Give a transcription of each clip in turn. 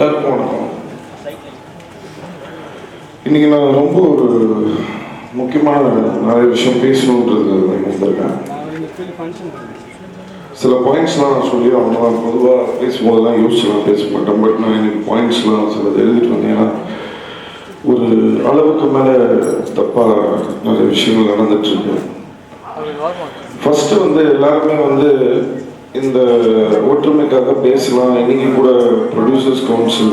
எல்லாருக்கும் வணக்கம் இன்னைக்கு நான் ரொம்ப ஒரு முக்கியமான நிறைய விஷயம் பேசணுன்றது வந்திருக்கேன் சில பாயிண்ட்ஸ்லாம் நான் சொல்லி அவங்க நான் பொதுவாக பேசும்போதெல்லாம் யோசிச்சுலாம் பேச மாட்டேன் பட் நான் எனக்கு பாயிண்ட்ஸ்லாம் சில எழுதிட்டு வந்தேன்னா ஒரு அளவுக்கு மேலே தப்பாக நிறைய விஷயங்கள் நடந்துட்டு இருக்கு. ஃபர்ஸ்ட் வந்து எல்லாருமே வந்து இந்த ஒற்றுமைக்காக பேசலாம். இன்னைக்கு கூட ப்ரொடியூசர்ஸ் கவுன்சில்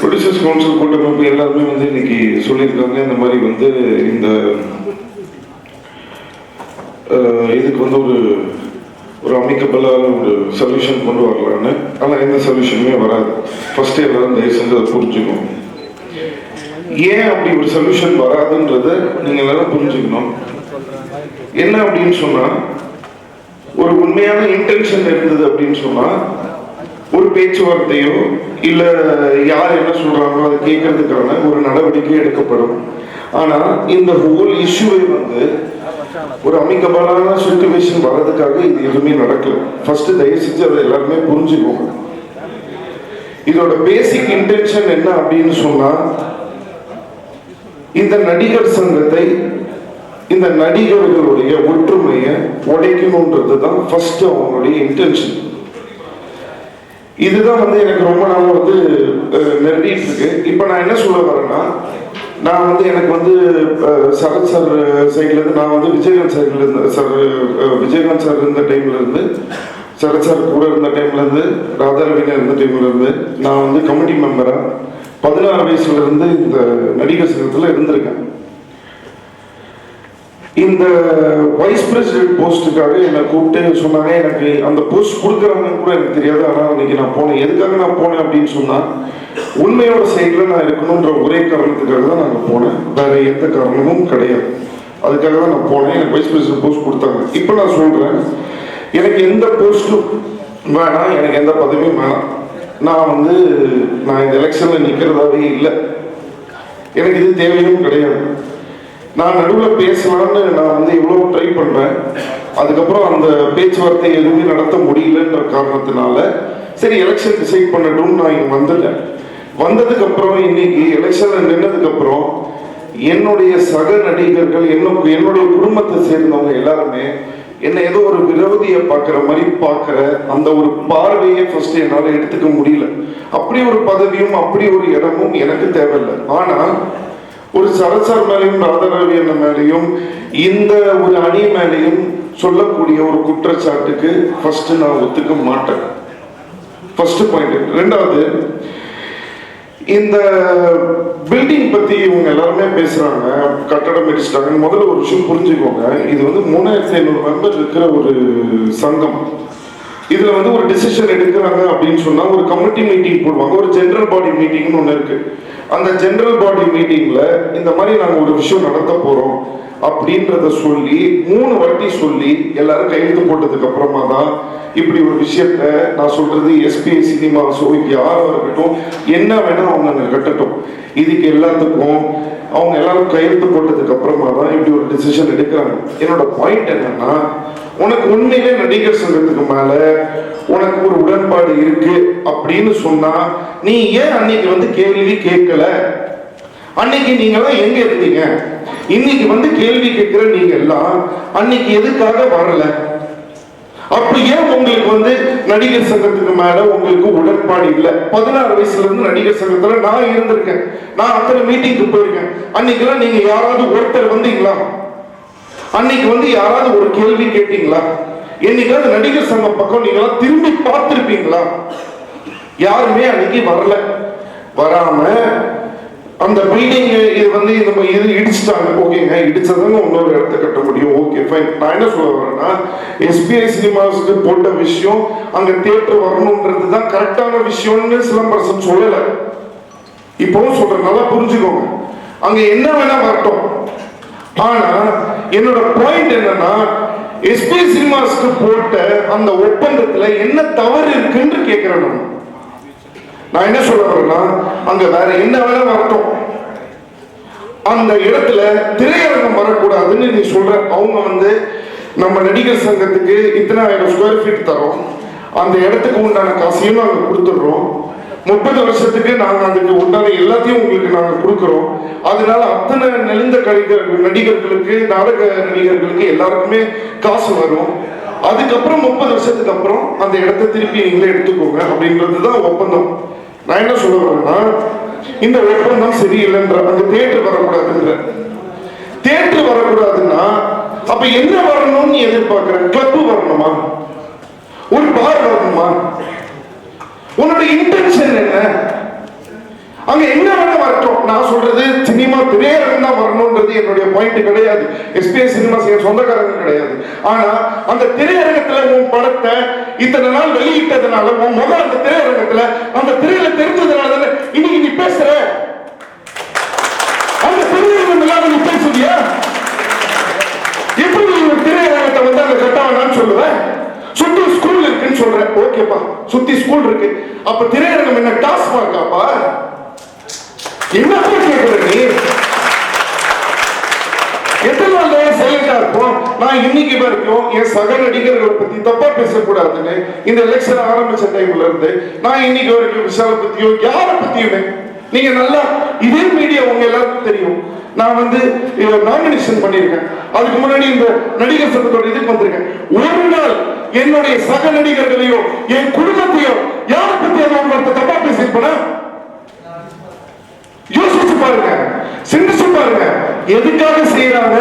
ப்ரொடியூசர்ஸ் கவுன்சில் கூட்டமைப்பு எல்லாருமே வந்து இன்னைக்கு சொல்லியிருக்காங்க. இந்த மாதிரி வந்து இந்த இதுக்கு வந்து ஒரு ஒரு அமைக்கப்படாத ஒரு சொல்யூஷன் கொண்டு வரலான்னு. ஆனால் எந்த சொல்யூஷனுமே வராது. ஃபர்ஸ்ட் எல்லாரும் தயவு செஞ்சு அதை புரிஞ்சுக்கணும். ஏன் அப்படி ஒரு சொல்யூஷன் வராதுன்றத நீங்க எல்லாரும் புரிஞ்சுக்கணும். என்ன அப்படின்னு சொன்னா ஒரு உண்மையான இன்டென்ஷன் இருந்தது அப்படின்னு சொன்னா ஒரு பேச்சுவார்த்தையோ இல்ல யார் என்ன சொல்றாங்களோ அதை கேட்கறதுக்கான ஒரு நடவடிக்கை எடுக்கப்படும். ஆனா இந்த ஹோல் இஷ்யூவை வந்து ஒரு அமைக்கப்படாத சுச்சுவேஷன் வர்றதுக்காக இது எதுவுமே நடக்கல. ஃபர்ஸ்ட் தயவு செஞ்சு அதை எல்லாருமே புரிஞ்சுக்கோங்க. இதோட பேசிக் இன்டென்ஷன் என்ன அப்படின்னு சொன்னா இந்த நடிகர் சங்கத்தை இந்த நடிகர்களுடைய ஒற்றுமையை உடைக்கணுன்றது தான் ஃபர்ஸ்ட் அவங்களுடைய இன்டென்ஷன் இதுதான் வந்து எனக்கு ரொம்ப நாள் வந்து நிறுத்திட்டு இருக்கு. இப்போ நான் என்ன சொல்ல வரேன்னா நான் வந்து எனக்கு வந்து சரத் சார் சைட்ல இருந்து நான் வந்து விஜயகாந்த் சைட்ல இருந்த சார் விஜயகாந்த் சார் இருந்த டைம்ல இருந்து சரத் சார் கூட இருந்த டைம்ல இருந்து ராதாரவினர் இருந்த டைம்ல இருந்து நான் வந்து கமிட்டி மெம்பரா பதினாறு வயசுல இருந்து இந்த நடிகர் சங்கத்துல இருந்திருக்கேன். இந்த வைஸ் பிரசிடென்ட் போஸ்ட்டுக்காக என்னை கூப்பிட்டு சொன்னாங்க எனக்கு அந்த போஸ்ட் கொடுக்குறாங்கன்னு கூட எனக்கு தெரியாது. ஆனால் இன்னைக்கு நான் போனேன். எதுக்காக நான் போனேன் அப்படின்னு சொன்னா உண்மையோட சைடில் நான் இருக்கணுன்ற ஒரே காரணத்துக்காக தான் நாங்கள் போனேன். வேற எந்த காரணமும் கிடையாது. அதுக்காக தான் நான் போனேன். எனக்கு வைஸ் பிரசிடென்ட் போஸ்ட் கொடுத்தாங்க. இப்போ நான் சொல்றேன் எனக்கு எந்த போஸ்ட்டும் வேணாம். எனக்கு எந்த பதவியும் வேணாம். நான் வந்து நான் இந்த எலெக்ஷனில் நிற்கிறதாவே இல்லை. எனக்கு இது தேவையும் கிடையாது. நான் நடுவில் பேசலான்னு நான் வந்து எவ்வளோ ட்ரை பண்ணேன் அதுக்கப்புறம் அந்த பேச்சுவார்த்தை எதுவுமே நடத்த முடியலன்ற காரணத்தினால சரி எலெக்ஷன் டிசைட் பண்ணட்டும் நான் இங்கே வந்துட்டேன். வந்ததுக்கு அப்புறம் இன்னைக்கு எலெக்ஷன்ல நின்னதுக்கு அப்புறம் என்னுடைய சக நடிகர்கள் என்ன என்னுடைய குடும்பத்தை சேர்ந்தவங்க எல்லாருமே என்ன ஏதோ ஒரு விரோதியை பார்க்குற மாதிரி பார்க்குற அந்த ஒரு பார்வையை ஃபர்ஸ்ட் என்னால் எடுத்துக்க முடியல. அப்படி ஒரு பதவியும் அப்படி ஒரு இடமும் எனக்கு தேவையில்லை. ஆனால் ஒரு சரசார் மேலையும் ராதாரவி அண்ணன் மேலையும் இந்த ஒரு அணி மேலையும் சொல்லக்கூடிய ஒரு குற்றச்சாட்டுக்கு ஃபர்ஸ்ட் நான் ஒத்துக்க மாட்டேன். ஃபர்ஸ்ட் பாயிண்ட் ரெண்டாவது இந்த பில்டிங் பத்தி இவங்க எல்லாருமே பேசுறாங்க. கட்டடம் இடிச்சிட்டாங்க முதல்ல ஒரு விஷயம் புரிஞ்சுக்கோங்க. இது வந்து மூணாயிரத்தி ஐநூறு மெம்பர் இருக்கிற ஒரு சங்கம். இதுல வந்து ஒரு டிசிஷன் எடுக்கிறாங்க அப்படின்னு சொன்னா ஒரு கமிட்டி மீட்டிங் போடுவாங்க. ஒரு ஜென்ரல் பாடி மீட்டிங்னு ஒண்ணு இருக்கு. அந்த ஜென்ரல் பாடி மீட்டிங்ல இந்த மாதிரி நாங்க ஒரு விஷயம் நடத்த போறோம் அப்படின்றத சொல்லி மூணு வாட்டி சொல்லி எல்லாரும் கையெழுத்து போட்டதுக்கு அப்புறமா தான் இப்படி ஒரு விஷயத்த நான் சொல்றது எஸ்பிஐ சினிமாஸோ யாரோ இருக்கட்டும் என்ன வேணா அவங்க கட்டட்டும். இதுக்கு எல்லாத்துக்கும் அவங்க எல்லாரும் கையெழுத்து போட்டதுக்கு அப்புறமா தான் இப்படி ஒரு டிசிஷன் எடுக்கிறாங்க. என்னோட பாயிண்ட் என்னன்னா உனக்கு உண்மையிலே நடிகர் சங்கத்துக்கு மேல உனக்கு ஒரு உடன்பாடு இருக்கு அப்படின்னு சொன்னா நீ ஏன் அன்னைக்கு வந்து கேள்வி கேட்கல? அன்னைக்கு நீங்க எல்லாம் எங்க இருந்தீங்க? இன்னைக்கு வந்து கேள்வி கேட்கிற நீங்க எல்லாம் அன்னைக்கு எதுக்காக வரல? அப்படி ஏன் உங்களுக்கு வந்து நடிகர் சங்கத்துக்கு மேல உங்களுக்கு உடன்பாடு இல்லை? பதினாறு வயசுல இருந்து நடிகர் சங்கத்துல நான் இருந்திருக்கேன். நான் அத்தனை மீட்டிங்க்கு போயிருக்கேன். அன்னைக்கெல்லாம் நீங்க யாராவது ஒருத்தர் வந்தீங்களா? அன்னைக்கு வந்து யாராவது ஒரு கேள்வி கேட்டீங்களா? என்னைக்காவது நடிகர் சங்க பக்கம் நீங்க திரும்பி பார்த்திருப்பீங்களா? யாருமே அன்னைக்கு வரல. வராம அந்த பில்டிங் இது வந்து இந்த மாதிரி இது இடிச்சிட்டாங்க. ஓகேங்க இடிச்சதாங்க இன்னொரு இடத்த கட்ட முடியும். ஓகே ஃபைன் நான் என்ன சொல்ல வரேன்னா எஸ்பிஐ சினிமாஸ்க்கு போட்ட விஷயம் அங்க தியேட்டர் வரணுன்றது தான் கரெக்டான விஷயம்னு சிலம்பரசன் சொல்லல. இப்போவும் சொல்றேன். நல்லா புரிஞ்சுக்கோங்க. அங்க என்ன வேணா வரட்டும். ஆனா என்னோட பாயிண்ட் என்னன்னா எஸ்பி சினிமாஸ்க்கு போட்ட அந்த ஒப்பந்தத்துல என்ன தவறு இருக்குன்னு கேக்குறேன் நான். என்ன சொல்ல வரேன்னா அங்க வேற என்ன வேலை வரட்டும். அந்த இடத்துல திரையரங்கம் வரக்கூடாதுன்னு நீ சொல்ற அவங்க வந்து நம்ம நடிகர் சங்கத்துக்கு இத்தனை ஆயிரம் ஸ்கொயர் ஃபீட் தரோம். அந்த இடத்துக்கு உண்டான காசையும் நாங்கள் கொடுத்துடுறோம். முப்பது வருஷத்துக்கு நாங்கள் அதுக்கு உண்டான எல்லாத்தையும் உங்களுக்கு நாங்கள் கொடுக்குறோம். அதனால அத்தனை நெளிந்த கலைஞர் நடிகர்களுக்கு நாடக நடிகர்களுக்கு எல்லாருக்குமே காசு வரும். அதுக்கப்புறம் முப்பது வருஷத்துக்கு அப்புறம் அந்த இடத்த திருப்பி நீங்களே எடுத்துக்கோங்க அப்படின்றது தான் ஒப்பந்தம். நான் என்ன சொல்ல வரேன்னா இந்த ஒப்பந்தம் சரியில்லைன்ற அந்த தேட்டர் வரக்கூடாதுன்ற. தேட்டர் வரக்கூடாதுன்னா அப்ப என்ன வரணும்னு எதிர்பார்க்கிற? கிளப் வரணுமா? ஒரு பார் வரணுமா? உன்னோட இன்டென்ஷன் என்ன? அங்க என்ன வேணா வரட்டும். நான் சொல்றது சினிமா திரையரங்கம் தான் வரணும்ன்றது என்னுடைய பாயிண்ட் கிடையாது. எஸ்பிஎஸ் சினிமாஸ் என் சொந்தக்காரங்க கிடையாது. ஆனா அந்த திரையரங்கத்துல உன் படத்தை இத்தனை நாள் வெளியிட்டதுனால உன் முதல் அந்த திரையரங்கத்துல அந்த திரையில தெரிஞ்சதுனால தானே இன்னைக்கு நீ பேசுற? அந்த திரையரங்கம் இல்லாம நீ பேசுறியா எப்படி நீ ஒரு திரையரங்கத்தை வந்து அங்க கட்ட வேணாம்னு சொல்லுவேன் சுத்தி ஸ்கூல் இருக்குன்னு சொல்றேன். ஓகேப்பா. சுத்தி ஸ்கூல் இருக்கு. அப்ப திரையரங்கம் என்ன டாஸ்மார்க்காப்பா என்ன கேட்கிற நீ? எத்தனை நாள் சைலண்டா இருப்போம்? நான் இன்னைக்கு வரைக்கும் என் சக நடிகர்களை பத்தி தப்பா பேசக்கூடாதுன்னு இந்த எலெக்ஷன் ஆரம்பிச்ச டைம்ல இருந்து நான் இன்னைக்கு வரைக்கும் விஷால பத்தியோ யார பத்தியுமே. நீங்க நல்லா இதே மீடியா உங்க எல்லாருக்கும் தெரியும். நான் வந்து நாமினேஷன் பண்ணியிருக்கேன். அதுக்கு முன்னாடி இந்த நடிகர் சங்கத்தோட இதுக்கு வந்திருக்கேன். ஒரு நாள் என்னுடைய சக நடிகர்களையோ என் குடும்பத்தையோ யாரை பத்தி அவங்க தப்பா பேசியிருப்பேனா? யோசிச்சு பாருங்க. சிந்திச்சு பாருங்க. எதுக்காக செய்யறாங்க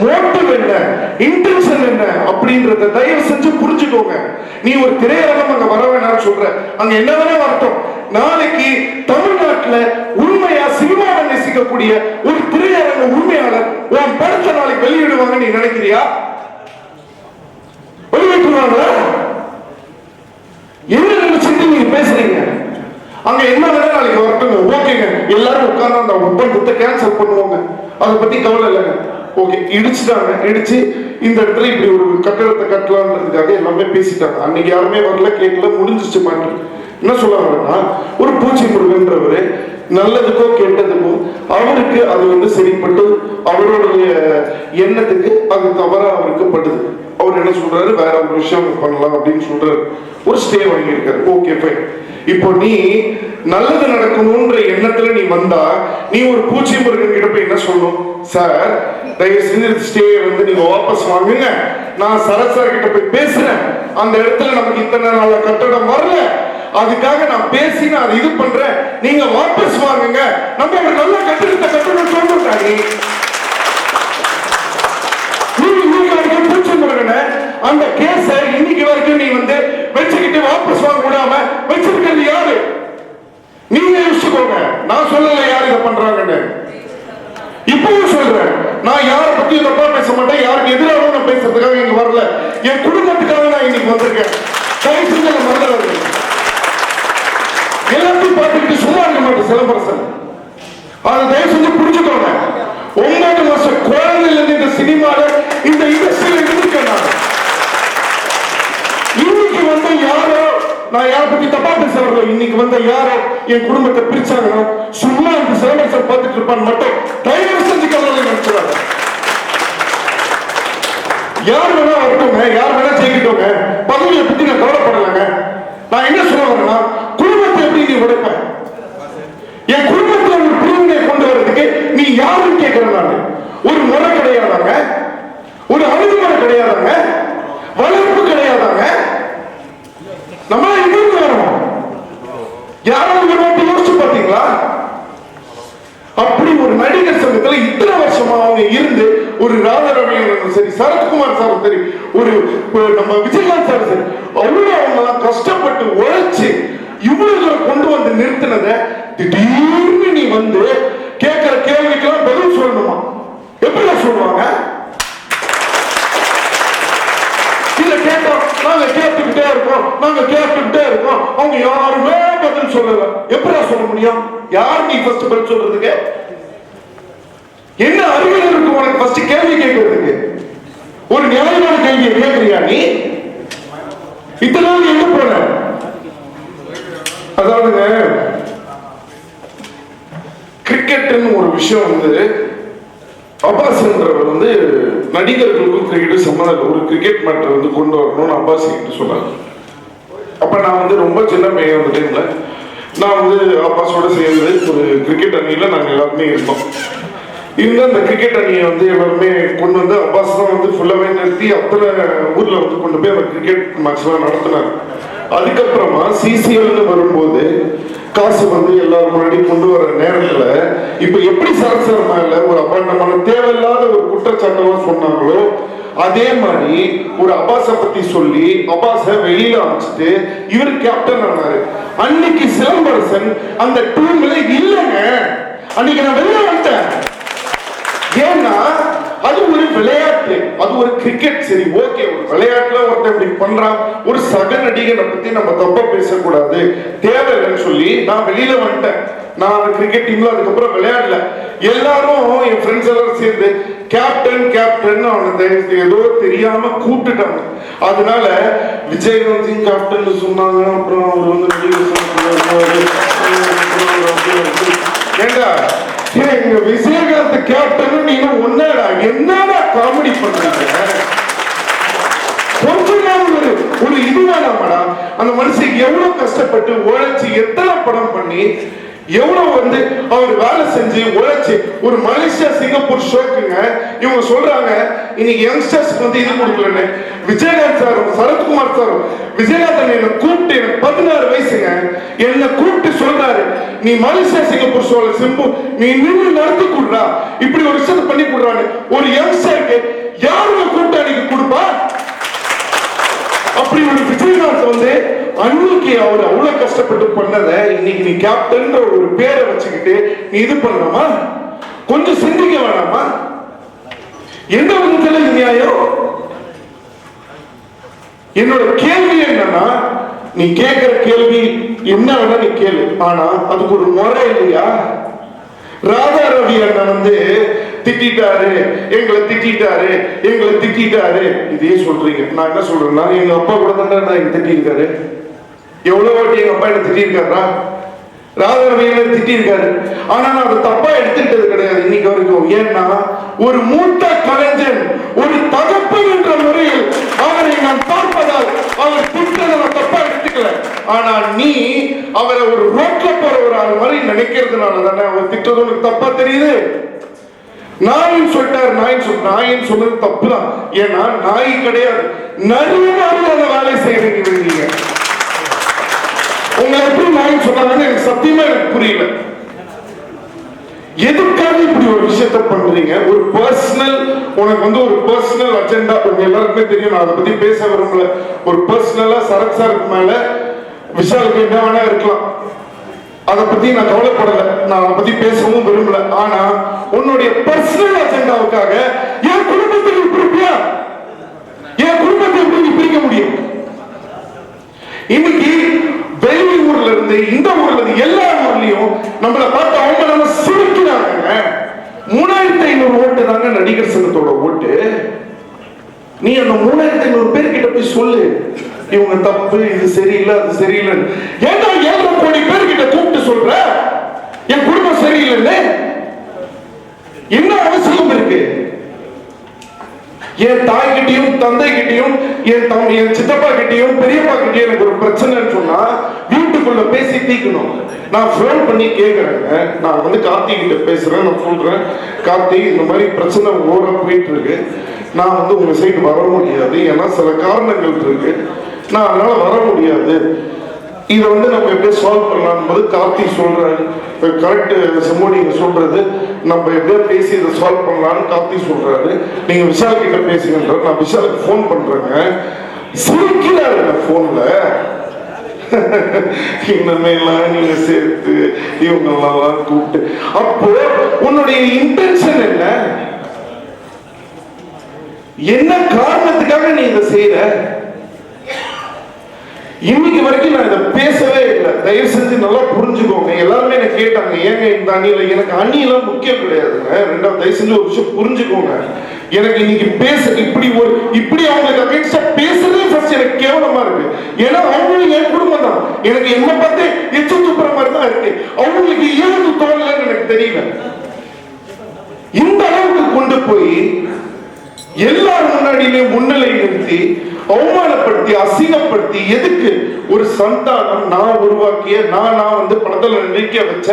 மோட்டிவ் என்ன? இன்டென்ஷன் என்ன? அப்படின்றத தயவு செஞ்சு புரிஞ்சுக்கோங்க. நீ ஒரு திரையரங்கம் அங்க வர வேணாம்னு சொல்ற. அங்க என்ன வேணா வரட்டும். நாளைக்கு தமிழ்நாட்டுல உண்மையா சினிமாவை நேசிக்கக்கூடிய ஒரு திரையரங்க உண்மையாளர் உன் படத்தை நாளைக்கு வெளியிடுவாங்க நீ நினைக்கிறியா? சொல்றாங்களா என்ன நினைச்சிட்டு நீங்க பேசுறீங்க? அங்க என்ன வேணா நாளைக்கு வரட்டுங்க ஓகேங்க. எல்லாரும் உட்கார்ந்து அந்த ஒப்பந்தத்தை கேன்சல் பண்ணுவாங்க. அதை பத்தி கவலை இல்லைங்க. ஓகே இடிச்சுட்டாங்க. இடிச்சு இந்த இடத்துல இப்படி ஒரு கட்டடத்தை கட்டலான்றதுக்காக எல்லாமே பேசிட்டாங்க. அன்னைக்கு யாருமே வரல கேட்கல முடிஞ்சிச்சு மாட்டு. என்ன சொல்ல வரேன்னா ஒரு பூச்சி முருகன்றவரு நல்லதுக்கோ கெட்டதுக்கோ அவருக்கு அது வந்து சரிப்பட்டு அவருடைய எண்ணத்துக்கு அது தவறா அவருக்கு படுது. அவர் என்ன சொல்றாரு? வேற ஒரு விஷயம் பண்ணலாம் அப்படின்னு சொல்றாரு. ஒரு ஸ்டே வாங்கியிருக்காரு. ஓகே ஃபைன் இப்போ நீ நல்லது நடக்கணும்ன்ற எண்ணத்துல நீ வந்தா நீ ஒரு பூச்சி முருகன் கிட்ட போய் என்ன சொல்லணும்? சார் தயவு செஞ்சு ஸ்டே வந்து நீங்க வாபஸ் வாங்குங்க. நான் சரத் சார் கிட்ட போய் பேசுறேன். அந்த இடத்துல நமக்கு இத்தனை நாள கட்டடம் வரல. அதுக்காக நான் பேசி நான் இது பண்றேன். நீங்க வாபஸ் வாங்குங்க. நம்ம ஒரு நல்ல கட்டிடத்தை கட்டணும் சொல்றாங்க நீ அந்த கேஸ இன்னைக்கு வரைக்கும் நீ வந்து வச்சுக்கிட்டு வாபஸ் வாங்க விடாம வச்சிருக்கிறது யாரு? நீங்க யோசிச்சுக்கோங்க. நான் சொல்லல யார் இதை பண்றாங்கன்னு. இப்பவும் சொல்றேன். நான் யாரை பத்தி தப்பா பேச மாட்டேன். யாருக்கு எதிராக நான் பேசுறதுக்காக இங்க வரல. என் குடும்பத்துக்காக நான் இன்னைக்கு வந்திருக்கேன் தயவு செஞ்சு என்ன மறந்துடாதீங்க எல்லாத்தையும் பார்த்துக்கிட்டு சும்மா இருக்க மாட்டேன் சிலம்பரசன் அதை தயவு செஞ்சு புரிஞ்சுக்கோங்க ஒன்பது மாசம் குழந்தையில இருந்து இந்த சினிமால இந்த இண்டஸ்ட்ரியில இருந்திருக்கேன் நான் இன்னைக்கு வந்து யாரோ நான் யாரை பத்தி தப்பா பேச வரல இன்னைக்கு வந்த யாரோ என் குடும்பத்தை பிரிச்சாங்கன்னா சும்மா இந்த சிலம்பரசன் பார்த்துட்டு இருப்பான்னு மட்டும் தயவு செஞ்சு கவலை நினைச்சுறாங்க யார் வேணா வரட்டுங்க யார் வேணா ஜெயிக்கட்டுங்க பதவியை பத்தி நான் கவலைப்படலைங்க. நான் என்ன சொல்ல வரேன்னா குடும்பத்தை எப்படி நீ உடைப்ப? என் குடும்பத்தில் ஒரு பிரிவினை கொண்டு வர்றதுக்கு நீ யாருன்னு கேட்கிறேன் நான். ஒரு முறை கிடையாதாங்க? ஒரு அணுகுமுறை கிடையாதாங்க வளர்ப்பு கிடையாதாங்க நம்ம எங்கிருந்து வரோம் யாராவது ஒரு வாட்டி யோசிச்சு பார்த்தீங்களா அப்படி ஒரு நடிகர் சங்கத்துல இத்தனை வருஷமா அவங்க இருந்து ஒரு ராதாரவியும் சரி சரத்குமார் சார் சரி ஒரு நம்ம விஜயகாந்த் சார் சரி அவ்வளவு அவங்க எல்லாம் கஷ்டப்பட்டு உழைச்சு இவ்வளவு கொண்டு வந்து நிறுத்தினத திடீர்னு நீ வந்து கேட்கிற கேள்விக்கெல்லாம் பதில் சொல்லணுமா? எப்படி சொல்லுவாங்க? இத கேட்டோம் நாங்க கேட்டுக்கிட்டே இருக்கோம் நாங்க கேட்டுக்கிட்டே இருக்கோம் அவங்க யாருமே பதில் சொல்லல. எப்படி சொல்ல முடியும்? யார் நீ ஃபர்ஸ்ட் பதில் சொல்றதுக்கு? என்ன அறிவியல் இருக்கு உனக்கு? ஃபர்ஸ்ட் கேள்வி கேட்கறதுக்கு. ஒரு நியாயமான கேள்வியை கேட்கறியா நீ? இத்தனை நாள் எங்க போன? அதாவதுங்க கிரிக்கெட்னு ஒரு விஷயம் வந்து அப்பாஸ் என்றவர் வந்து நடிகர்களுக்கும் கிரிக்கெட் சம்மந்தம் ஒரு கிரிக்கெட் மேட்டர் வந்து கொண்டு வரணும்னு அப்பாஸ் கிட்ட சொன்னாங்க. அப்ப நான் வந்து ரொம்ப சின்ன பையன் அந்த டைம்ல நான் வந்து அப்பாஸோட சேர்ந்து ஒரு கிரிக்கெட் அணியில நாங்க எல்லாருமே இருந்தோம். இருந்த அந்த கிரிக்கெட் அணியை வந்து எல்லாருமே கொண்டு வந்து அப்பாஸ் தான் வந்து ஃபுல்லாகவே நிறுத்தி அத்தனை ஊரில் வந்து கொண்டு போய் அந்த கிரிக்கெட் மேட்ச்லாம் நடத்தினார். அதுக்கப்புறமா சிசிஎல்னு வரும்போது காசு வந்து எல்லாரும் முன்னாடி கொண்டு வர நேரத்துல இப்ப எப்படி சரசர் மேல ஒரு அபாண்டமான தேவையில்லாத ஒரு குற்றச்சாட்டெல்லாம் சொன்னாங்களோ அதே மாதிரி ஒரு அபாச பத்தி சொல்லி அபாச வெளியில அமைச்சிட்டு இவர் கேப்டன் ஆனாரு. அன்னைக்கு சிலம்பரசன் அந்த டீம்ல இல்லைங்க. அன்னைக்கு நான் வெளியே வந்துட்டேன். ஏன்னா அது ஒரு விளையாட்டு. அது ஒரு கிரிக்கெட் சரி ஓகே ஒரு விளையாட்டுல ஒருத்தன் இப்படி பண்றான் ஒரு சக நடிகனை பத்தி நம்ம தப்பா பேசக்கூடாது. தேவையில்லைன்னு சொல்லி நான் வெளியில வந்துட்டேன். நான் அந்த கிரிக்கெட் டீம்ல அதுக்கப்புறம் விளையாடல. எல்லாரும் என் ஃப்ரெண்ட்ஸ் எல்லாரும் சேர்ந்து கேப்டன் கேப்டன் அவனை ஏதோ தெரியாம கூப்பிட்டுட்டாங்க. அதனால விஜயகாந்த் கேப்டன் சொன்னாங்க அப்புறம் அவர் வந்து ஏண்டா எங்க விஜயகாந்த் கேப்டன் நீங்க ஒன்னடா என்னடா காமெடி பண்றீங்க? கொஞ்ச நாள் ஒரு ஒரு இது வேணாமடா. அந்த மனுஷன் எவ்வளவு கஷ்டப்பட்டு உழைச்சு எத்தனை படம் பண்ணி எவ்வளவு வந்து அவர் வேலை செஞ்சு உழைச்சு ஒரு மலேசியா சிங்கப்பூர் ஷோக்குங்க இவங்க சொல்றாங்க இன்னைக்கு யங்ஸ்டர்ஸ்க்கு வந்து இது கொடுக்கலன்னு. விஜயகாந்த் சாரும் சரத்குமார் சாரும் விஜயகாந்தன் என்னை கூப்பிட்டு எனக்கு பதினாறு வயசுங்க. என்னை கூப்பிட்டு சொல்றாரு நீ மலேசியா சிங்கப்பூர் ஷோல சிம்பு நீ நின்று நடத்தி கொடுறா இப்படி ஒரு விஷயத்தை பண்ணி கொடுறான்னு. ஒரு யங்ஸ்டருக்கு யாருங்க கூப்பிட்டு அன்னைக்கு கொடுப்பா? அப்படி ஒரு விஜயகாந்த் வந்து அன்னைக்கு அவர் அவ்வளவு கஷ்டப்பட்டு பண்ணத இன்னைக்கு நீ கேப்டன்ற ஒரு பேரை வச்சுக்கிட்டு நீ இது பண்ணலாமா? கொஞ்சம் சிந்திக்க வேணாமா? எந்த விதத்துல நியாயம்? என்னோட கேள்வி என்னன்னா நீ கேட்கிற கேள்வி என்ன வேணா நீ கேளு. ஆனா அதுக்கு ஒரு முறை இல்லையா? ராதா ரவி அண்ணன் வந்து திட்டாரு எங்களை திட்டிட்டாரு எங்களை திட்டிட்டாரு. இதே சொல்றீங்க. நான் என்ன சொல்றேன்னா எங்க அப்பா கூட தான் நான் திட்டிருக்காரு எவ்வளவு வாட்டி எங்க அப்பா என்ன திட்டிருக்காரா ராதாரமையில திட்டிருக்காரு ஆனா நான் அதை தப்பா எடுத்துக்கிட்டது கிடையாது இன்னைக்கு வரைக்கும். ஏன்னா ஒரு மூத்த கலைஞன் ஒரு தகப்பன் என்ற முறையில் அவரை நான் பார்ப்பதால் அவர் திட்டதை நான் தப்பா எடுத்துக்கல. ஆனா நீ அவரை ஒரு ரோட்ல போற ஒரு ஆள் மாதிரி நினைக்கிறதுனால தானே அவர் திட்டது உனக்கு தப்பா தெரியுது? நாயின் சொல்லிட்டாரு நாயின் சொல் நாயின் சொன்னது தப்பு தான் ஏன்னா நாய் கிடையாது. நரியினால அந்த வேலை செய்யறீங்க நீங்க. உங்களை எப்படி நாயின் சொன்னாங்கன்னு எனக்கு சத்தியமா எனக்கு புரியல. எதுக்காக இப்படி ஒரு விஷயத்த பண்றீங்க? ஒரு பர்சனல் உனக்கு வந்து ஒரு பர்சனல் அஜெண்டா உங்க எல்லாருக்குமே தெரியும். நான் அதை பத்தி பேச விரும்பல. ஒரு பர்சனலா சரத் சாருக்கு மேல விஷாலுக்கு என்ன வேணா இருக்கலாம். அதை பத்தி நான் கவலைப்படல. நான் அதை பத்தி பேசவும் விரும்பல. ஆனா உன்னுடைய பர்சனல் அஜெண்டாவுக்காக என் குடும்பத்துக்கு பிரிப்பியா? என் குடும்பத்தை எப்படி நீ பிரிக்க முடியும்? இன்னைக்கு வெளியூர்ல இருந்து இந்த ஊர்ல இருந்து எல்லா ஊர்லயும் நம்மளை பார்த்து அவங்க நம்ம சிரிக்கிறாங்க. மூணாயிரத்தி ஐநூறு ஓட்டு தாங்க நடிகர் சங்கத்தோட ஓட்டு. நீ அந்த மூணாயிரத்தி ஐநூறு பேர் கிட்ட போய் சொல்லு. இவங்க தப்பு இது சரியில்லை அது சரியில்லை ஏன்டா ஏழரை கோடி பேர் கிட்ட கூப்பிட்டு சொல்ற? என் குடும்பம் சரியில்லைன்னு? என்ன அவசியம் இருக்கு? என் தாய் கிட்டயும் தந்தை கிட்டயும் என் தம் என் சித்தப்பா கிட்டேயும் பெரியப்பா கிட்டேயும் எனக்கு ஒரு பிரச்சனைன்னு சொன்னா வீட்டுக்குள்ள பேசி தீக்கணும். நான் ஃபோன் பண்ணி கேட்குறேங்க நான் வந்து கார்த்தி கிட்ட பேசுறேன் நான் சொல்றேன். கார்த்தி இந்த மாதிரி பிரச்சனை ஓர போயிட்டு இருக்கு நான் வந்து உங்க சைடு வர முடியாது. ஏன்னா சில காரணங்கள் இருக்கு. நான் அதனால வர முடியாது. இதை வந்து நம்ம எப்படி சால்வ் பண்ணலாம் போது கார்த்தி சொல்றாரு. கரெக்ட் சம்பவம் நீங்க சொல்றது நம்ம எப்படியோ பேசி இதை சால்வ் பண்ணலாம்னு கார்த்தி சொல்றாரு. நீங்க விஷால் கிட்ட பேசுங்கன்ற நான் விஷாலுக்கு ஃபோன் பண்றேங்க. சிரிக்கிறாரு போன்ல இனிமேலாம் நீங்க சேர்த்து இவங்கெல்லாம் கூப்பிட்டு. அப்போ உன்னுடைய இன்டென்ஷன் என்ன? என்ன காரணத்துக்காக நீ இதை செய்யற இன்னைக்கு வரைக்கும் நான் இதை பேசவே இல்லை. தயவு செஞ்சு நல்லா புரிஞ்சுக்கோங்க. எல்லாருமே என்ன கேட்டாங்க ஏங்க இந்த அணியில? எனக்கு அணியெல்லாம் முக்கியம் கிடையாதுங்க. ரெண்டாவது தயவு செஞ்சு ஒரு விஷயம் புரிஞ்சுக்கோங்க. எனக்கு இன்னைக்கு பேச இப்படி ஒரு இப்படி அவங்களுக்கு அகைன்ஸ்டா பேசுறதே ஃபர்ஸ்ட் எனக்கு கேவலமா இருக்கு. ஏன்னா அவங்களும் என் குடும்பம் தான். எனக்கு என்ன பார்த்து எச்சு துப்புற மாதிரி தான் இருக்கு. அவங்களுக்கு ஏன் தோணலன்னு எனக்கு தெரியல. இந்த அளவுக்கு கொண்டு போய் எல்லார் முன்னாடியிலே முன்னிலை நிறுத்தி அவமானப்படுத்தி அசிங்கப்படுத்தி எதுக்கு? ஒரு சந்தானம் நான் உருவாக்கிய நான் நான் வந்து படத்துல நிற்க வச்ச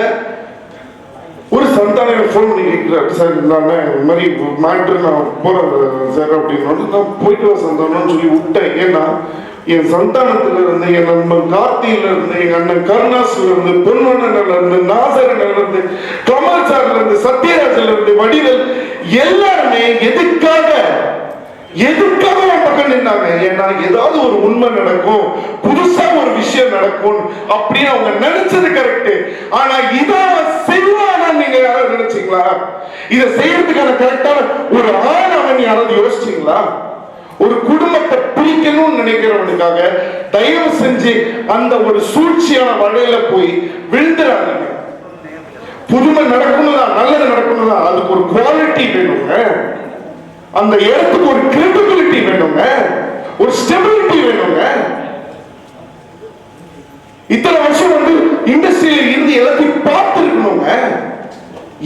ஒரு சந்தானம் எனக்கு ஃபோன் பண்ணி கேட்கிறாரு. சார் நான் இந்த மாதிரி மேட்ரு நான் போறேன் சார் அப்படின்னு நான் போயிட்டு வர சந்தானம்னு சொல்லி விட்டேன். ஏன்னா என் சந்தானத்துல இருந்து என் நண்பன் கார்த்தியில இருந்து எங்க அண்ணன் கருணாசுல இருந்து பொன்வண்ணன்ல இருந்து நாசரன்ல இருந்து கமல் சார்ல இருந்து சத்யராஜ்ல இருந்து வடிவல் எல்லாருமே எதுக்காக எதுக்காக என் பக்கம் நின்னாங்க? ஏன்னா ஏதாவது ஒரு உண்மை நடக்கும் புதுசா ஒரு விஷயம் நடக்கும் அப்படின்னு அவங்க நினைச்சது கரெக்ட் ஆனா இத செய்வானா நீங்க யாராவது நினைச்சீங்களா? இத செய்யறதுக்கான கரெக்டான ஒரு ஆள் அவன் யாராவது யோசிச்சீங்களா? ஒரு குடும்பத்தை பிரிக்கணும்னு நினைக்கிறவனுக்காக தயவு செஞ்சு அந்த ஒரு சூழ்ச்சியான வலையில போய் விழுந்துறாங்க புதுமை நடக்கணும் தான் நல்லது நடக்கணும் தான் அதுக்கு ஒரு குவாலிட்டி வேணுங்க அந்த இடத்துக்கு ஒரு கிரெடிபிலிட்டி வேணுங்க. ஒரு ஸ்டெபிலிட்டி வேணுங்க. இத்தனை வருஷம் வந்து இண்டஸ்ட்ரியில இருந்து எல்லாத்தையும் பார்த்துருக்கணுங்க.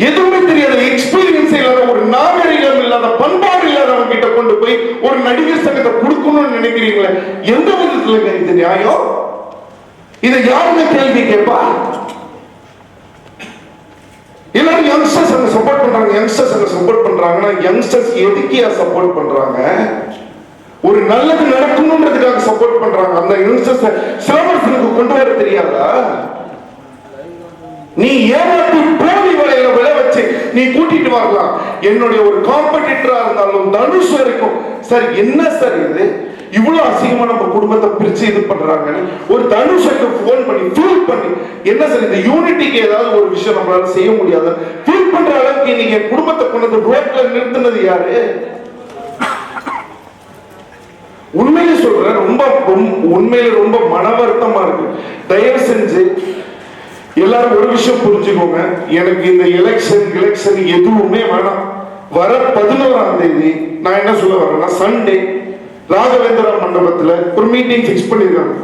எதுவுமே தெரியாத எக்ஸ்பீரியன்ஸ் இல்லாத ஒரு நாகரிகம் இல்லாத பண்பாடு இல்லாதவங்க கிட்ட கொண்டு போய் ஒரு நடிகர் சங்கத்தை கொடுக்கணும்னு நினைக்கிறீங்களே? எந்த விதத்துல இது நியாயம்? இதை யாருமே கேள்வி கேட்பா? எல்லாரும் யங்ஸ்டர்ஸ் அங்க சப்போர்ட் பண்றாங்க. யங்ஸ்டர்ஸ் அங்க சப்போர்ட் பண்றாங்கன்னா யங்ஸ்டர்ஸ் எதுக்கியா சப்போர்ட் பண்றாங்க? ஒரு நல்லது நடக்கணும்ன்றதுக்காக சப்போர்ட் பண்றாங்க. அந்த யங்ஸ்டர்ஸ் சிலபஸுக்கு கொண்டு வர தெரியாதா? நீ ஏமாத்தி போலி வலையில விழ வச்சு நீ கூட்டிட்டு வரலாம். என்னுடைய ஒரு காம்படிட்டரா இருந்தாலும் தனுஷ் வரைக்கும். சார் என்ன சார் இது? இவ்வளவு அசிங்கமா நம்ம குடும்பத்தை பிரிச்சு இது பண்றாங்கன்னு ஒரு தனுஷக்கு போன் பண்ணி ஃபீல் பண்ணி என்ன சார் இந்த யூனிட்டிக்கு ஏதாவது ஒரு விஷயம் நம்மளால செய்ய முடியாது? ஃபீல் பண்ற அளவுக்கு இன்னைக்கு என் குடும்பத்தை கொண்டு ரோட்ல நிறுத்தினது யாரு? உண்மையில சொல்றேன் ரொம்ப ரொம்ப- உண்மையில ரொம்ப மன வருத்தமா இருக்கு. தயவு செஞ்சு எல்லாரும் ஒரு விஷயம் புரிஞ்சுக்கோங்க. எனக்கு இந்த எலெக்ஷன் எலெக்ஷன் எதுவுமே வேணாம். வர பதினோராம் தேதி நான் என்ன சொல்ல வரேன்னா சண்டே ராகவேந்திரா மண்டபத்துல ஒரு மீட்டிங் ஃபிக்ஸ் பண்ணிருக்காங்க.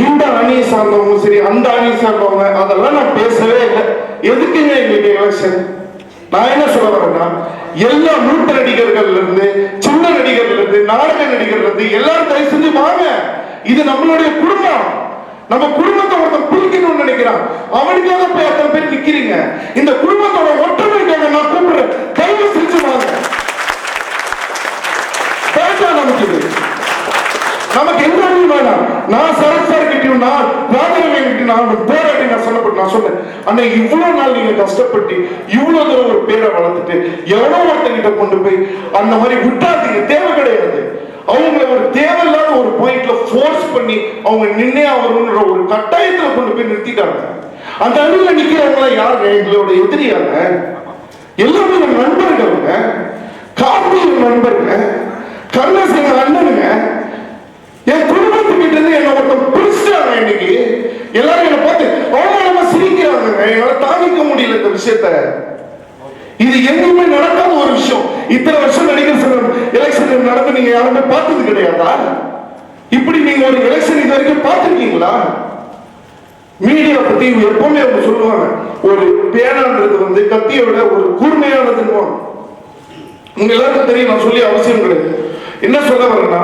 இந்த அணியை சார்ந்தவங்க சரி அந்த அணியை சார்ந்தவங்க அதெல்லாம் நான் பேசவே இல்லை. எதுக்குங்க எங்களுக்கு எலெக்ஷன் நான் என்ன சொல்ல வரேன்னா எல்லா மூத்த நடிகர்கள்ல இருந்து சின்ன நடிகர்ல இருந்து நாடக நடிகர்ல இருந்து எல்லாரும் தயவு செஞ்சு வாங்க. இது நம்மளுடைய குடும்பம். நம்ம குடும்பத்தை ஒருத்தன் பிடிக்கணும்னு நினைக்கிறான். அவனுக்காக போய் அத்தனை பேர் நிக்கிறீங்க. இந்த குடும்பத்தோட ஒற்றுமைக்காக நான் கூப்பிடுறேன். தயவு செஞ்சு வாங்க. வேண்டாம் நமக்கு இது எந்த அணியும் வேணாம் நான் சரத் சார் கிட்டயும் நான் ராஜரவன் கிட்ட நான் போராடி நான் சொல்லப்பட்டு நான் சொன்னேன். அண்ணா இவ்வளவு நாள் நீங்க கஷ்டப்பட்டு இவ்வளவு தூரம் ஒரு பேரை வளர்த்துட்டு எவனோ ஒருத்தங்கிட்ட கொண்டு போய் அந்த மாதிரி விட்டாதீங்க. தேவை கிடையாது. அவங்கள ஒரு தேவையில்லாத ஒரு பாயிண்ட்ல ஃபோர்ஸ் பண்ணி அவங்க நின்னே ஆகணும்ன்ற ஒரு கட்டாயத்துல கொண்டு போய் நிறுத்திட்டாங்க. அந்த அணியில நிக்கிறவங்க யாருங்க எங்களோட எதிரியாங்க. எல்லாமே நம்ம காப்பீடு நண்பர்கள். கருணாசிங்க அண்ணனுங்க. என் குடும்பத்துக்கிட்ட இருந்து என்ன ஒருத்தன் பிரிச்சுட்டாங்க இன்னைக்கு. எல்லாரும் என்ன பார்த்து அவமானமா சிரிக்கிறாங்க என்னால தாங்கிக்க முடியல இந்த விஷயத்த. இது எங்கேயுமே நடக்காத ஒரு விஷயம். இத்தனை வருஷம் நடிகர் சங்கம் எலெக்ஷன் நடந்து நீங்க யாருமே பார்த்தது கிடையாதா? இப்படி நீங்க ஒரு எலெக்ஷன் இது வரைக்கும் பார்த்துருக்கீங்களா? மீடியா பத்தி எப்பவுமே அவங்க சொல்லுவாங்க. ஒரு பேனான்றது வந்து கத்தியை விட ஒரு கூர்மையானதுன்னு. உங்க எல்லாருக்கும் தெரியும் நான் சொல்லி அவசியம் கிடையாது. என்ன சொல்ல வரேன்னா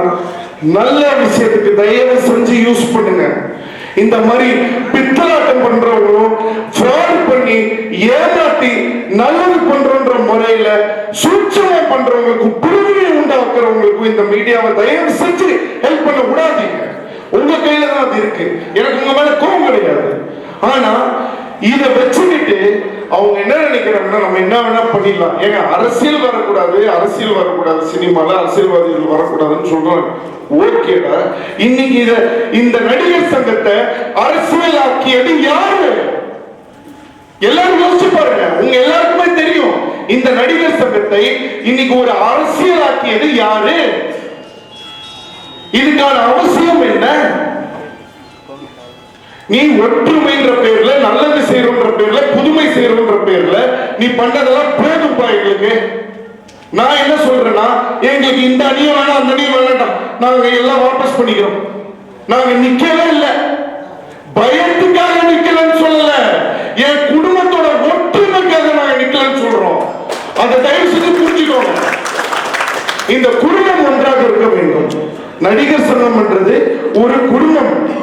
நல்ல விஷயத்துக்கு தயவு செஞ்சு யூஸ் பண்ணுங்க. இந்த மாதிரி பித்தலாட்டம் பண்றவங்களும் ஃப்ராட் பண்ணி ஏமாத்தி நல்லது பண்றோன்ற முறையில சூட்சமா பண்றவங்களுக்கு பிரிவினை உண்டாக்குறவங்களுக்கும் இந்த மீடியாவை தயவு செஞ்சு ஹெல்ப் பண்ண விடாதீங்க. உங்க கையில தான் அது இருக்கு. எனக்கு உங்க மேல கோபம் கிடையாது. ஆனா இதை வச்சுக்கிட்டு அவங்க என்ன நினைக்கிறாங்கன்னா நம்ம என்ன வேணா பண்ணிடலாம். ஏங்க அரசியல் வரக்கூடாது அரசியல் வரக்கூடாது சினிமால அரசியல்வாதிகள் வரக்கூடாதுன்னு சொல்றாங்க. ஓகேடா. இன்னைக்கு இத இந்த நடிகர் சங்கத்தை அரசியலாக்கியது யாரு? எல்லாரும் யோசிச்சு பாருங்க. உங்க எல்லாருக்குமே தெரியும் இந்த நடிகர் சங்கத்தை இன்னைக்கு ஒரு அரசியலாக்கியது யாரு? இதுக்கான அவசியம் என்ன? நீ ஒற்றுமைன்ற பேர்ல நல்லது செய்யறோன்ற பேர்ல புதுமை செய்யறோன்ற பேர்ல நீ பண்ணதெல்லாம் போதும்பா எங்களுக்கு. நான் என்ன சொல்றேன்னா எங்களுக்கு இந்த அணியும் வேணாம் அந்த அணியும் வேணாம் நாங்க எல்லாம் வாபஸ் பண்ணிக்கிறோம். நாங்க நிக்கவே இல்லை. பயத்துக்காக நிக்கலன்னு சொல்லல. என் குடும்பத்தோட ஒற்றுமைக்காக நாங்க நிக்கலன்னு சொல்றோம். அந்த தயவு செஞ்சு புரிஞ்சுக்கோங்க. இந்த குடும்பம் ஒன்றாக இருக்க வேண்டும். நடிகர் சங்கம் என்றது ஒரு குடும்பம்.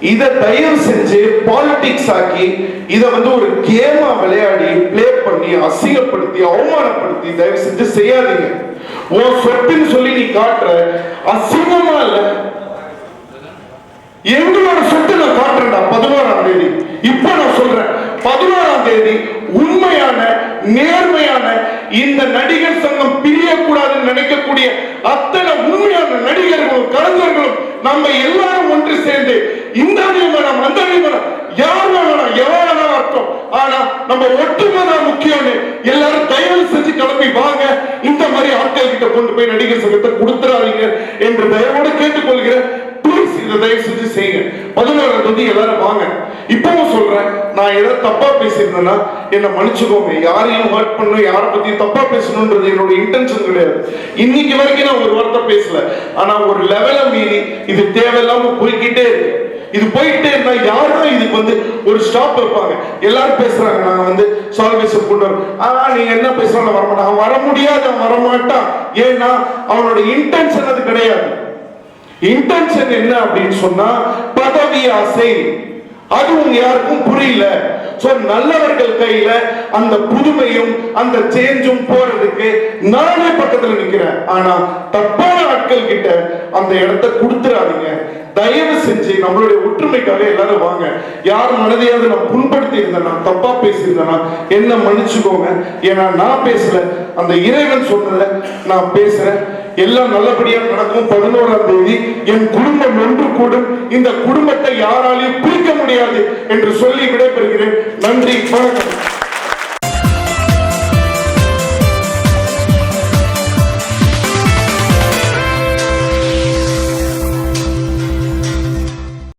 இத தயவு செஞ்சு பாலிடிக்ஸ் ஆக்கி இத வந்து ஒரு கேமா விளையாடி ப்ளே பண்ணி அசிங்கப்படுத்தி அவமானப்படுத்தி தயவு செஞ்சு செய்யாதீங்க. உன் சொத்துன்னு சொல்லி நீ காட்டுற அசிங்கமா இல்ல? எங்களோட சொத்து நான் காட்டுறேன்டா பதினோராம் தேதி. இப்ப நான் சொல்றேன். பதினோராம் தேதி உண்மையான நேர்மையான இந்த நடிகர் சங்கம் பிரியக்கூடாதுன்னு நினைக்கக்கூடிய அத்தனை உண்மையான நடிகர்களும் கலைஞர்களும் நம்ம எல்லாரும் ஒன்று சேர்ந்து இந்த அணியும் வேணாம் அந்த வேணாம் யார் வேணாம் எவ்வளவு அர்த்தம் ஆனா நம்ம ஒற்றுமை தான் முக்கியம்னு எல்லாரும் தயவு செஞ்சு கிளம்பி வாங்க. இந்த மாதிரி ஆட்கள் கிட்ட கொண்டு போய் நடிகர் சங்கத்தை கொடுத்துறாதீங்க என்று தயவோடு கேட்டுக்கொள்கிறேன். பிளீஸ் இதை தயவு செஞ்சு செய்யுங்க. பதினோராம் தேதி எல்லாரும் வாங்க. சொல்றேன். நான் ஏதாவது தப்பா பேசியிருந்தேன்னா என்னை மன்னிச்சுக்கோங்க. யாரையும் ஹர்ட் பண்ணணும் யாரை பத்தி தப்பா பேசணும்ன்றது என்னோட இன்டென்ஷன் கிடையாது. இன்னைக்கு வரைக்கும் நான் ஒரு வார்த்தை பேசல. ஆனா ஒரு லெவலை மீறி இது தேவையில்லாம போய்கிட்டே இருக்கு. இது போயிட்டே இருந்தா யாரும் இதுக்கு வந்து ஒரு ஸ்டாப் வைப்பாங்க எல்லாரும் பேசுறாங்க. நாங்க வந்து சால்வேஷன் கொண்டு வரோம். ஆனா நீங்க என்ன பேசுறாங்க வரமாட்டான் அவன் வர முடியாது அவன் வரமாட்டான் ஏன்னா அவனோட இன்டென்ஷன் அது கிடையாது. இன்டென்ஷன் என்ன அப்படின்னு சொன்னா பதவி ஆசை அது யாருக்கும் புரியல. சோ நல்லவர்கள் கையில அந்த புதுமையும் அந்த சேஞ்சும் போறதுக்கு நானே பக்கத்துல நிக்கிறேன். ஆனா தப்பான ஆட்கள் கிட்ட அந்த இடத்தை கொடுத்துறாதீங்க. தயவு செஞ்சு நம்மளுடைய ஒற்றுமைக்காக எல்லாரும் வாங்க. யார் மனதையாவது நான் புண்படுத்தி இருந்தேனா தப்பா பேசியிருந்தேனா என்ன மன்னிச்சுக்கோங்க. ஏன்னா நான் பேசல. அந்த இறைவன் சொன்னதை நான் பேசுறேன். எல்லாம் நல்லபடியா நடக்கும். பதினோராம் தேதி என் குடும்பம் ஒன்று கூடும். இந்த குடும்பத்தை யாராலையும் பிரிக்க முடியாது என்று சொல்லி விடைபெறுகிறேன். நன்றி வணக்கம்.